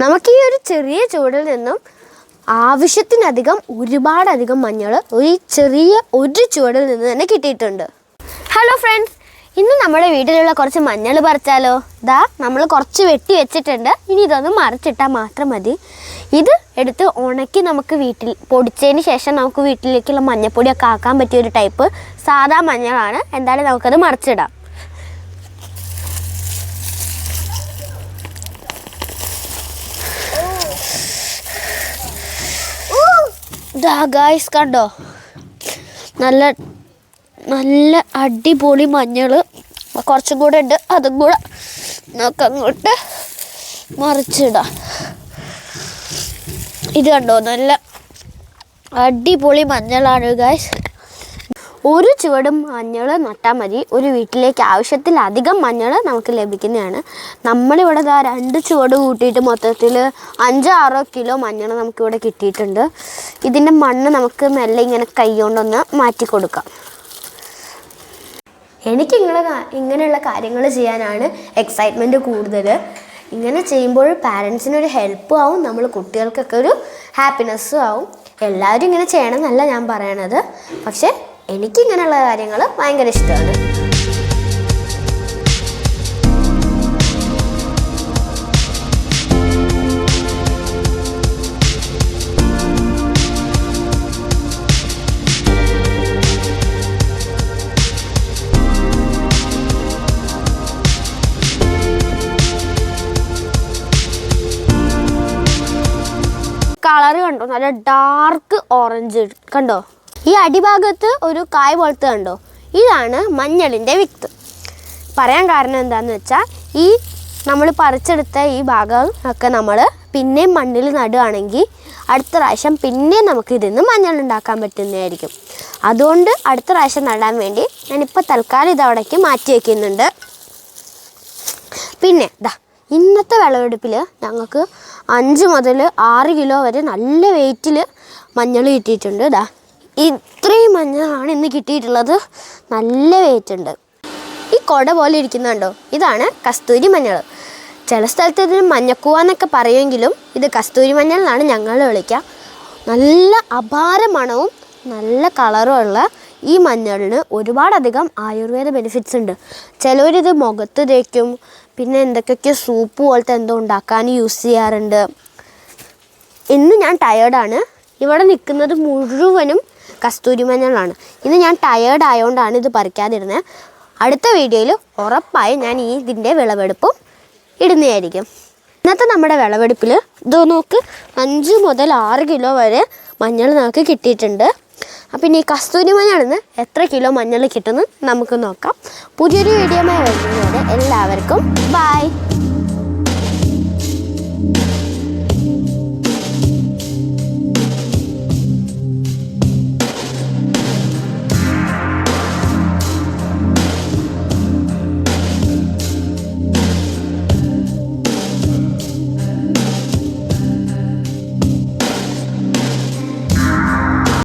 നമുക്ക് ഈ ഒരു ചെറിയ ചൂടിൽ നിന്നും ആവശ്യത്തിനധികം ഒരുപാടധികം മഞ്ഞൾ ഒരു ചെറിയ ഒരു ചുവടിൽ നിന്ന് തന്നെ കിട്ടിയിട്ടുണ്ട്. ഹലോ ഫ്രണ്ട്സ് ഇന്ന് നമ്മുടെ വീട്ടിലുള്ള കുറച്ച് മഞ്ഞൾ പറിച്ചാലോ? ഇതാ നമ്മൾ കുറച്ച് വെട്ടി വെച്ചിട്ടുണ്ട്. ഇനി ഇതൊന്ന് മറിച്ചിട്ടാൽ മാത്രം മതി. ഇത് എടുത്ത് ഉണക്കി നമുക്ക് വീട്ടിൽ പൊടിച്ചതിന് ശേഷം നമുക്ക് വീട്ടിലേക്കുള്ള മഞ്ഞപ്പൊടിയൊക്കെ ആക്കാൻ പറ്റിയ ഒരു ടൈപ്പ് സാധാ മഞ്ഞളാണ്. എന്തായാലും നമുക്കത് മറിച്ചിടാം. ദാ ഗായ്സ് കണ്ടോ? നല്ല നല്ല അടിപൊളി മഞ്ഞൾ കുറച്ചും കൂടെ ഉണ്ട് അതും കൂടെ നമുക്ക് അങ്ങോട്ട് മറിച്ചിടാം. ഇത് കണ്ടോ? നല്ല അടിപൊളി മഞ്ഞളാണ് ഗായ്സ് ഒരു ചുവടും മഞ്ഞൾ നട്ടാൽ മതി. ഒരു വീട്ടിലേക്ക് ആവശ്യത്തിലധികം മഞ്ഞൾ നമുക്ക് ലഭിക്കുന്നതാണ്. നമ്മളിവിടെ ഇതാ രണ്ട് ചുവട് കൂട്ടിയിട്ട് മൊത്തത്തിൽ അഞ്ചോ ആറോ കിലോ മഞ്ഞൾ നമുക്കിവിടെ കിട്ടിയിട്ടുണ്ട്. ഇതിന്റെ മണ്ണ് നമുക്ക് മെല്ലെ ഇങ്ങനെ കൈ കൊണ്ടൊന്ന് മാറ്റി കൊടുക്കാം. എനിക്ക് ഇങ്ങനെ ഇങ്ങനെയുള്ള കാര്യങ്ങൾ ചെയ്യാനാണ് എക്സൈറ്റ്മെന്റ് കൂടുതൽ ഇങ്ങനെ ചെയ്യുമ്പോൾ പാരൻസിനൊരു ഹെൽപ്പും ആവും നമ്മൾ കുട്ടികൾക്കൊക്കെ ഒരു ഹാപ്പിനെസ്സും ആവും. എല്ലാവരും ഇങ്ങനെ ചെയ്യണം എന്നല്ല ഞാൻ പറയണത്. പക്ഷേ എനിക്കിങ്ങനെയുള്ള കാര്യങ്ങൾ ഭയങ്കര ഇഷ്ടമാണ്. കളർ കണ്ടോ? നല്ല ഡാർക്ക് ഓറഞ്ച്. കണ്ടോ? ഈ അടിഭാഗത്ത് ഒരു കായ് പോലത്തെ കണ്ടോ? ഇതാണ് മഞ്ഞളിന്റെ വിത്ത്. പറയാൻ കാരണം എന്താണെന്ന് വെച്ചാൽ ഈ നമ്മൾ പറിച്ചെടുത്ത ഈ ഭാഗം ഒക്കെ നമ്മൾ പിന്നെയും മണ്ണിൽ നടുകയാണെങ്കിൽ അടുത്ത പ്രാവശ്യം പിന്നെയും നമുക്ക് ഇതിൽ നിന്ന് മഞ്ഞൾ ഉണ്ടാക്കാൻ പറ്റുന്നതായിരിക്കും. അതുകൊണ്ട് അടുത്ത പ്രാവശ്യം നടാൻ വേണ്ടി ഞാനിപ്പോൾ തൽക്കാലം ഇത് അവിടേക്ക് മാറ്റി വയ്ക്കുന്നുണ്ട് പിന്നെ ദാ ഇന്നത്തെ വിളവെടുപ്പിൽ ഞങ്ങൾക്ക് അഞ്ച് മുതൽ ആറ് കിലോ വരെ നല്ല വെയിറ്റിൽ മഞ്ഞൾ കിട്ടിയിട്ടുണ്ട്. ദാ ഇത്രയും മഞ്ഞളാണ് ഇന്ന് കിട്ടിയിട്ടുള്ളത്. നല്ല വെയിറ്റ് ഉണ്ട്. ഈ കൊട പോലെ ഇരിക്കുന്നുണ്ടോ ഇതാണ് കസ്തൂരി മഞ്ഞൾ ചില സ്ഥലത്ത് ഇതിന് മഞ്ഞക്കൂവ എന്നൊക്കെ പറയുമെങ്കിലും ഇത് കസ്തൂരി മഞ്ഞൾ എന്നാണ് ഞങ്ങൾ വിളിക്കുക. നല്ല അപാര മണവും നല്ല കളറും ഉള്ള ഈ മഞ്ഞളിന് ഒരുപാടധികം ആയുർവേദ ബെനിഫിറ്റ്സ് ഉണ്ട്. ചിലവരിത് മുഖത്ത് തേക്കും പിന്നെ എന്തൊക്കെയൊക്കെ സൂപ്പ് പോലത്തെ എന്തോ ഉണ്ടാക്കാൻ യൂസ് ചെയ്യാറുണ്ട്. ഇന്ന് ഞാൻ ടയേർഡാണ് ഇവിടെ നിൽക്കുന്നത് മുഴുവനും കസ്തൂരി മഞ്ഞളാണ് ഇന്ന് ഞാൻ ടയേർഡ് ആയതുകൊണ്ടാണ് ഇത് പറിക്കാതിരുന്നത് അടുത്ത വീഡിയോയിൽ ഉറപ്പായും ഞാൻ ഈ ഇതിന്റെ വിളവെടുപ്പും ഇടുന്നതായിരിക്കും. ഇന്നത്തെ നമ്മുടെ വിളവെടുപ്പിൽ ഇത് നോക്ക് അഞ്ച് മുതൽ ആറ് കിലോ വരെ മഞ്ഞൾ നമുക്ക് കിട്ടിയിട്ടുണ്ട്. അപ്പം ഇനി കസ്തൂരി മഞ്ഞളിൽ നിന്ന് എത്ര കിലോ മഞ്ഞൾ കിട്ടുമെന്ന് നമുക്ക് നോക്കാം. പുതിയൊരു വീഡിയോ വരുന്നത് വരെ എല്ലാവർക്കും ബായ്